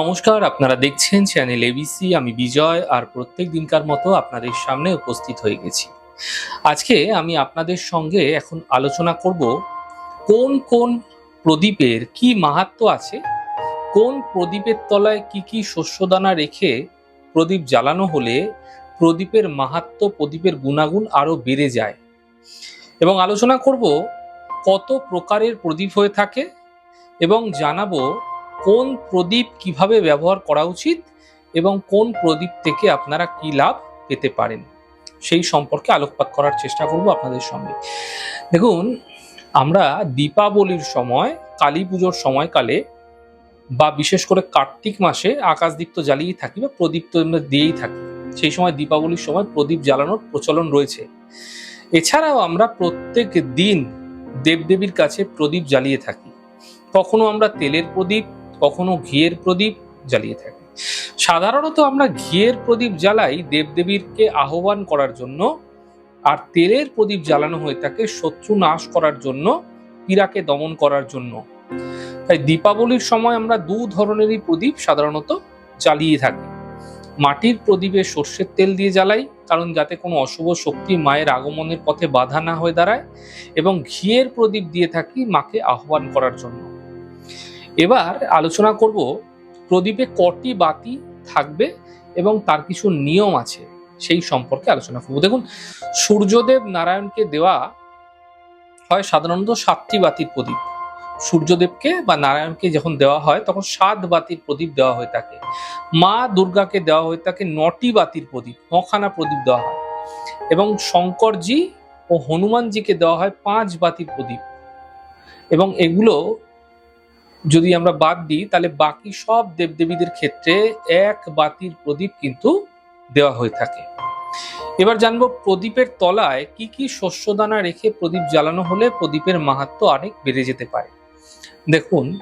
নমস্কার, আপনারা দেখছেন চ্যানেল এবিসি আমি বিজয়, আর প্রত্যেক দিনকার মতো আপনাদের সামনে উপস্থিত হয়ে গেছি। আজকে আমি আপনাদের সঙ্গে এখন আলোচনা করব, কোন কোন প্রদীপের কি মাহাত্ম আছে, কোন প্রদীপের তলায় কি কি শস্যদানা রেখে প্রদীপ জ্বালানো হলে প্রদীপের মাহাত্ম, প্রদীপের গুণাগুণ আরও বেড়ে যায়। এবং আলোচনা করব, কত প্রকারের প্রদীপ হয়ে থাকে, এবং জানাব কোন প্রদীপ কীভাবে ব্যবহার করা উচিত এবং কোন প্রদীপ থেকে আপনারা কি লাভ পেতে পারেন? সেই সম্পর্কে আলোকপাত করার চেষ্টা করব আপনাদের সঙ্গে। দেখুন, আমরা দীপাবলির সময়, কালী পুজোর সময়কালে বা বিশেষ করে কার্তিক মাসে আকাশদীপ তো জ্বালিয়েই থাকি বা প্রদীপ তো আমরা দিয়েই থাকি। সেই সময় দীপাবলির সময় প্রদীপ জ্বালানোর প্রচলন রয়েছে। এছাড়াও আমরা প্রত্যেক দিন দেবদেবীর কাছে প্রদীপ জ্বালিয়ে থাকি। কখনো আমরা তেলের প্রদীপ কখনো ঘিয়ের প্রদীপ জ্বালিয়ে থাকি। সাধারণত আমরা ঘিয়ের প্রদীপ জ্বালাই দেবদেবীরকে আহ্বান করার জন্য আর তেলের প্রদীপ জ্বালানো হয়ে থাকে শত্রু নাশ করার জন্য, পীড়াকে দমন করার জন্য। তাই দীপাবলির সময় আমরা দু ধরনেরই প্রদীপ সাধারণত জ্বালিয়ে থাকি। মাটির প্রদীপে সর্ষের তেল দিয়ে জ্বালাই, কারণ যাতে কোনো অশুভ শক্তি মায়ের আগমনের পথে বাধা না হয়ে দাঁড়ায় এবং ঘিয়ের প্রদীপ দিয়ে থাকি মাকে আহ্বান করার জন্য। এবার আলোচনা করব প্রদীপে কটি বাতি থাকবে এবং তার কিছু নিয়ম আছে সেই সম্পর্কে আলোচনা করব। দেখুন, সূর্যদেব নারায়ণকে দেওয়া হয় সাধারণত সাতটি বাতির প্রদীপ। সূর্যদেবকে বা নারায়ণকে যখন দেওয়া হয়, তখন সাত বাতির প্রদীপ দেওয়া হয়ে থাকে। মা দুর্গাকে দেওয়া হয়ে থাকে নটি বাতির প্রদীপ, নখানা প্রদীপ দেওয়া হয়। এবং শঙ্করজি ও হনুমানজিকে দেওয়া হয় পাঁচ বাতির প্রদীপ। এবং এগুলো যদি আমরা বাদ দিই, তাহলে বাকি সব দেবদেবীদের ক্ষেত্রে এক বাতির প্রদীপ কিন্তু দেওয়া হয়ে থাকে। এবার জানব প্রদীপের তলায় কি কি শস্যদানা রেখে প্রদীপ জ্বালানো হলে প্রদীপের মাহাত্ম অনেক বেড়ে যেতে পারে। দেখুন,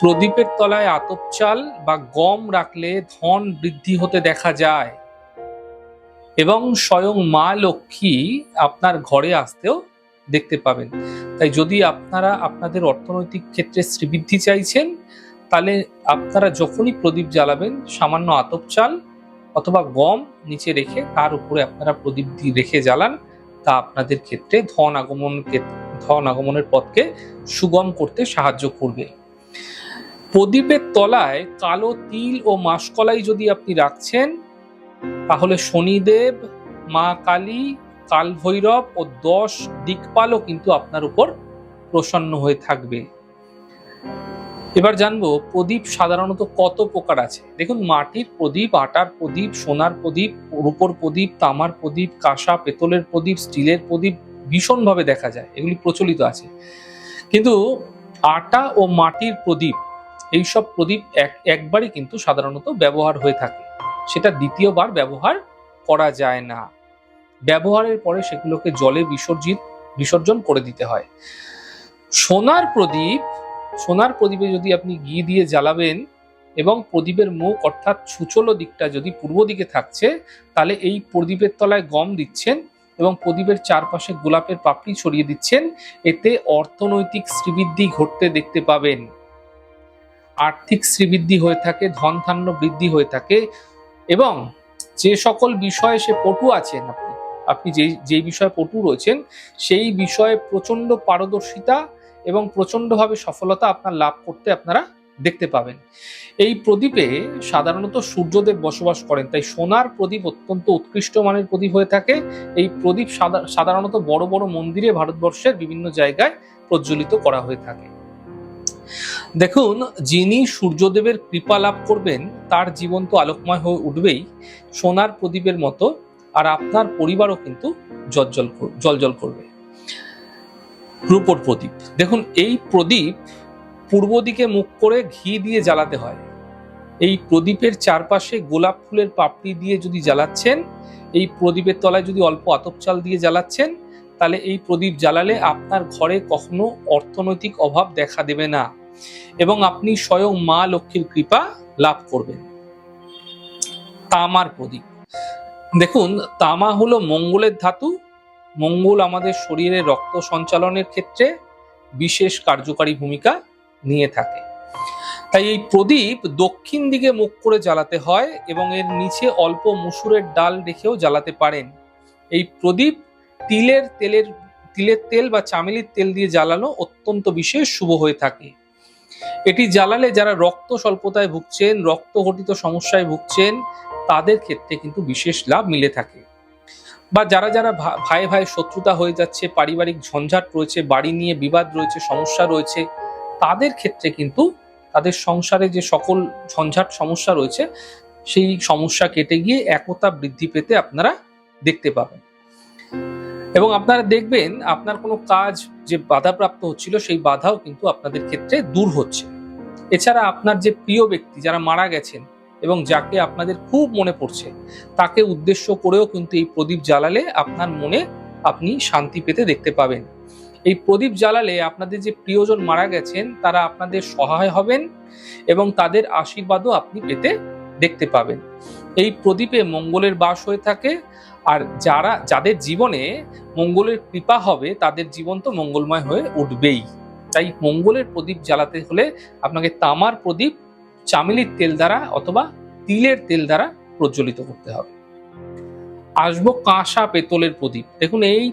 প্রদীপের তলায় আতপ চাল বা গম রাখলে ধন বৃদ্ধি হতে দেখা যায় এবং স্বয়ং মা লক্ষ্মী আপনার ঘরে আসতেও দেখতে পাবেন। তাই যদি আপনারা আপনাদের অর্থনৈতিক ক্ষেত্রে শ্রীবৃদ্ধি চাইছেন, তাহলে আপনারা যখনই প্রদীপ জ্বালাবেন, সামান্য আতপ চাল অথবা গম নিচে রেখে তার উপরে আপনারা প্রদীপ রেখে জ্বালান, তা আপনাদের ক্ষেত্রে ধন আগমন ধন আগমনের পথকে সুগম করতে সাহায্য করবে। প্রদীপের তলায় কালো তিল ও মাসকলাই যদি আপনি রাখছেন, তাহলে শনিদেব, মা কালী কাল ভৈরব ও দশ দিকপালও কিন্তু আপনার উপর প্রসন্ন হয়ে থাকবে। এবার জানব প্রদীপ সাধারণত কত প্রকার আছে? দেখুন, মাটির প্রদীপ, আটার প্রদীপ, সোনার প্রদীপ, রূপোর প্রদীপ, তামার প্রদীপ, কাঁসা, পেতলের প্রদীপ, স্টিলের প্রদীপ ভীষণভাবে দেখা যায়, এগুলি প্রচলিত আছে। কিন্তু আটা ও মাটির প্রদীপ, এইসব প্রদীপ এক, একবারই কিন্তু সাধারণত ব্যবহার হয়ে থাকে। সেটা দ্বিতীয়বার ব্যবহার করা যায় না। ব্যবহারের পরে সেগুলোকে জলে বিসর্জিত, বিসর্জন করে দিতে হয়। সোনার প্রদীপ, সোনার প্রদীপে যদি আপনি ঘি দিয়ে জ্বালাবেন এবং প্রদীপের মুখ অর্থাৎ সুচলো দিকটা যদি পূর্ব দিকে থাকছে, তাহলে এই প্রদীপের তলায় গম দিচ্ছেন এবং প্রদীপের চারপাশে গোলাপের পাপড়ি ছড়িয়ে দিচ্ছেন। এতে অর্থনৈতিক শ্রীবৃদ্ধি ঘটতে দেখতে পাবেন। আর্থিক শ্রীবৃদ্ধি হয়ে থাকে ধন ধান্য বৃদ্ধি হয়ে থাকে এবং যে সকল বিষয়ে সে পটু আছেন আপনি আপনি যেই যেই বিষয়ে পটু রয়েছেন, সেই বিষয়ে প্রচণ্ড পারদর্শিতা এবং প্রচন্ডভাবে সফলতা আপনার লাভ করতে আপনারা দেখতে পাবেন। এই প্রদীপে সাধারণত সূর্যদেব বসবাস করেন, তাই সোনার প্রদীপ অত্যন্ত উৎকৃষ্ট মানের প্রদীপ হয়ে থাকে। এই প্রদীপ সাধারণত বড় বড় মন্দিরে ভারতবর্ষের বিভিন্ন জায়গায় প্রজ্বলিত করা হয়ে থাকে। দেখুন, যিনি সূর্যদেবের কৃপা লাভ করবেন, তার জীবন তো আলোকময় হয়ে উঠবেই। সোনার প্রদীপের মতো আর আপনার পরিবারও কিন্তু জজ্জল কর- জলজল করবে। রূপোর প্রদীপ। দেখুন, এই প্রদীপ পূর্ব দিকে মুখ করে ঘি দিয়ে জ্বালাতে হয়। এই প্রদীপের চারপাশে গোলাপ ফুলের পাপড়ি দিয়ে যদি জ্বালাচ্ছেন, এই প্রদীপের তলায় যদি অল্প আতপ চাল দিয়ে জ্বালাচ্ছেন, তাহলে এই প্রদীপ জ্বালালে আপনার ঘরে কখনো অর্থনৈতিক অভাব দেখা দেবে না এবং আপনি স্বয়ং মা লক্ষ্মীর কৃপা লাভ করবেন। তামার প্রদীপ। দেখুন, তামা হলো মঙ্গলের ধাতু। মঙ্গল আমাদের শরীরে রক্ত সঞ্চালনের ক্ষেত্রে বিশেষ কার্যকারী ভূমিকা নিয়ে থাকে। তাই এই প্রদীপ দক্ষিণ দিকে মুখ করে জ্বালাতে হয় এবং এর নিচে অল্প মুসুরের ডাল রেখেও জ্বালাতে পারেন। এই প্রদীপ তিলের তেলের, তিলের তেল বা চামেলির তেল দিয়ে জ্বালানো অত্যন্ত বিশেষ শুভ হয়ে থাকে। এটি জ্বালালে যারা রক্ত স্বল্পতায় ভুগছেন, রক্ত ঘটিত সমস্যায় ভুগছেন তাদের ক্ষেত্রে কিন্তু বিশেষ লাভ মিলে থাকে। বা যারা যারা ভাই ভাই শত্রুতা হয়ে যাচ্ছে, পারিবারিক ঝঞ্ঝাট রয়েছে, বাড়ি নিয়ে বিবাদ রয়েছে, সমস্যা রয়েছে, তাদের ক্ষেত্রে কিন্তু তাদের সংসারে যে সকল ঝঞ্ঝাট সমস্যা রয়েছে, সেই সমস্যা কেটে গিয়ে একতা বৃদ্ধি পেতে আপনারা দেখতে পাবেন। এবং আপনারা দেখবেন আপনার কোনো কাজ যে বাধাপ্রাপ্ত হচ্ছিল, সেই বাধাও কিন্তু আপনাদের ক্ষেত্রে দূর হচ্ছে। এছাড়া আপনার যে প্রিয় ব্যক্তি যারা মারা গেছেন এবং যাকে আপনাদের খুব মনে পড়ছে, তাকে উদ্দেশ্য করেও কিন্তু এই প্রদীপ জ্বালালে আপনার মনে আপনি শান্তি পেতে দেখতে পাবেন। এই প্রদীপ জ্বালালে আপনাদের যে প্রিয়জন মারা গেছেন, তারা আপনাদের সহায় হবেন এবং তাদের আশীর্বাদও আপনি পেতে দেখতে পাবেন। এই প্রদীপে মঙ্গলের বাস হয়ে থাকে আর যারা, যাদের জীবনে মঙ্গলের কৃপা হবে, তাদের জীবন তো মঙ্গলময় হয়ে উঠবেই। তাই মঙ্গলের প্রদীপ জ্বালাতে হলে আপনাকে তামার প্রদীপ চামেলির তেল দ্বারা অথবা তিলের তেল দ্বারা প্রজ্বলিত করতে হবে। আসব কাঁসা পেতলের প্রদীপ। দেখুন, এই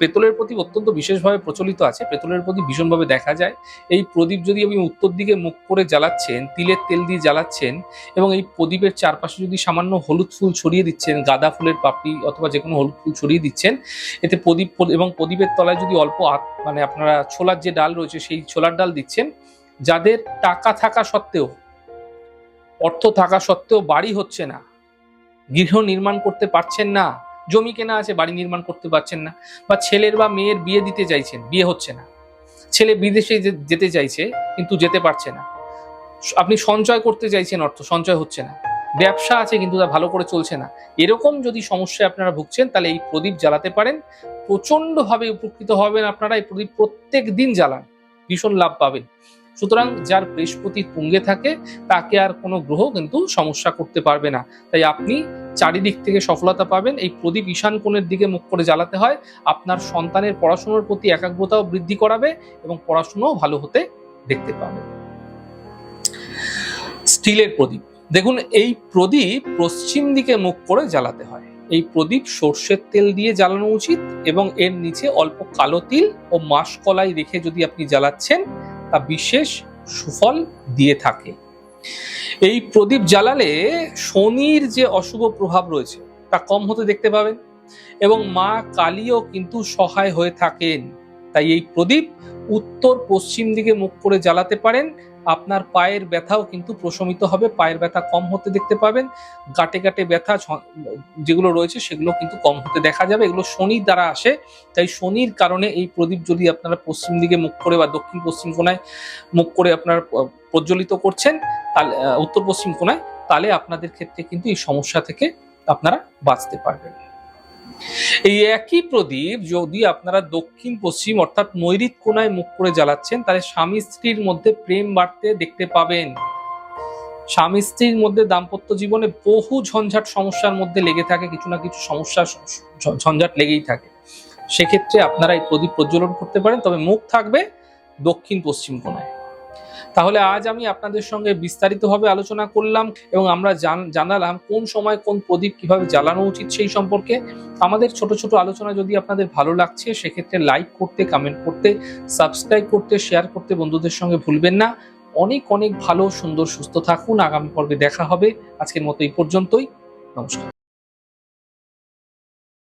পেতলের প্রদীপ অত্যন্ত বিশেষভাবে প্রচলিত আছে। পেতলের প্রদীপ ভীষণভাবে দেখা যায়। এই প্রদীপ যদি আপনি উত্তর দিকে মুখ করে জ্বালাচ্ছেন, তিলের তেল দিয়ে জ্বালাচ্ছেন এবং এই প্রদীপের চারপাশে যদি সামান্য হলুদ ফুল ছড়িয়ে দিচ্ছেন, গাঁদা ফুলের পাপড়ি অথবা যে কোনো হলুদ ফুল ছড়িয়ে দিচ্ছেন, এতে প্রদীপ, এবং প্রদীপের তলায় যদি অল্প মানে আপনারা ছোলার যে ডাল রয়েছে, সেই ছোলার ডাল দিচ্ছেন, যাদের টাকা থাকা সত্ত্বেও অর্থ থাকা সত্ত্বেও বাড়ি হচ্ছে না। গৃহ নির্মাণ করতে পারছেন না, জমি কেনা আছে, বাড়ি নির্মাণ করতে পারছেন না, বা ছেলের বা মেয়ের বিয়ে দিতে চাইছেন, বিয়ে হচ্ছে না। ছেলে বিদেশে যেতে চাইছে, কিন্তু যেতে পারছে না। আপনি সঞ্চয় করতে চাইছেন অর্থ, সঞ্চয় হচ্ছে না। ব্যবসা আছে, কিন্তু তা ভালো করে চলছে না। এরকম যদি সমস্যায় আপনারা ভুগছেন, তাহলে এই প্রদীপ জ্বালাতে পারেন। প্রচণ্ডভাবে উপকৃত হবেন আপনারা, এই প্রদীপ প্রত্যেক দিন জ্বালান। ভীষণ লাভ পাবেন। সুতরাং যার বৃহস্পতি তুঙ্গে থাকে, তাকে আর কোনো গ্রহ কিন্তু সমস্যা করতে পারবে না। তাই আপনি চারিদিক থেকে সফলতা পাবেন। এই প্রদীপ ঈশান কোণের দিকে মুখ করে জ্বালাতে হয়। আপনার সন্তানের পড়াশোনার প্রতি একাগ্রতাও বৃদ্ধি করাবে এবং পড়াশোনাও ভালো হতে দেখতে পাবেন স্টিলের প্রদীপ। দেখুন, এই প্রদীপ পশ্চিম দিকে মুখ করে জ্বালাতে হয়। এই প্রদীপ সর্ষের তেল দিয়ে জ্বালানো উচিত এবং এর নিচে অল্প কালো তিল ও মাসকলাই রেখে যদি আপনি জ্বালাচ্ছেন তা বিশেষ সুফল দিয়ে থাকে। এই প্রদীপ জ্বালালে শনির যে অশুভ প্রভাব রয়েছে, তা কম হতে দেখতে পাবেন এবং মা কালীও কিন্তু সহায় হয়ে থাকেন। তাই এই প্রদীপ উত্তর পশ্চিম দিকে মুখ করে জ্বালাতে পারেন। আপনার পায়ের ব্যথাও কিন্তু প্রশমিত হবে, পায়ের ব্যথা কম হতে দেখতে পাবেন। গাটে গাটে ব্যথা যেগুলো রয়েছে সেগুলো কিন্তু কম হতে দেখা যাবে। এগুলো শনির দ্বারা আসে, তাই শনির কারণে এই প্রদীপ যদি আপনারা পশ্চিম দিকে মুখ করে বা দক্ষিণ পশ্চিম কোণায় মুখ করে আপনারা প্রজ্বলিত করছেন, তাহলে উত্তর পশ্চিম কোণায় তাহলে আপনাদের ক্ষেত্রে কিন্তু এই সমস্যা থেকে আপনারা বাঁচতে পারবেন। এই একই প্রদীপ যদি আপনারা দক্ষিণ, পশ্চিম অর্থাৎ নৈরিত কোণায় মুখ করে জ্বালাচ্ছেন, তাহলে স্বামী স্ত্রীর মধ্যে প্রেম বাড়তে দেখতে পাবেন। স্বামী স্ত্রীর মধ্যে দাম্পত্য জীবনে বহু ঝঞ্ঝাট সমস্যার মধ্যে লেগে থাকে, কিছু না কিছু সমস্যা ঝঞ্ঝাট লেগেই থাকে। সেক্ষেত্রে আপনারা এই প্রদীপ প্রজ্বলন করতে পারেন, তবে মুখ থাকবে দক্ষিণ, পশ্চিম কোণায়। তাহলে আজ আমি আপনাদের সঙ্গে বিস্তারিতভাবে আলোচনা করলাম এবং আমরা জানালাম কোন সময় কোন প্রদীপ কীভাবে জ্বালানো উচিত সেই সম্পর্কে। আমাদের ছোট ছোট আলোচনা যদি আপনাদের ভালো লাগছে, সেক্ষেত্রে লাইক করতে কমেন্ট করতে সাবস্ক্রাইব করতে শেয়ার করতে বন্ধুদের সঙ্গে ভুলবেন না। অনেক অনেক ভালো, সুন্দর, সুস্থ থাকুন। আগামী পর্বে দেখা হবে। আজকের মতো এই পর্যন্তই। নমস্কার।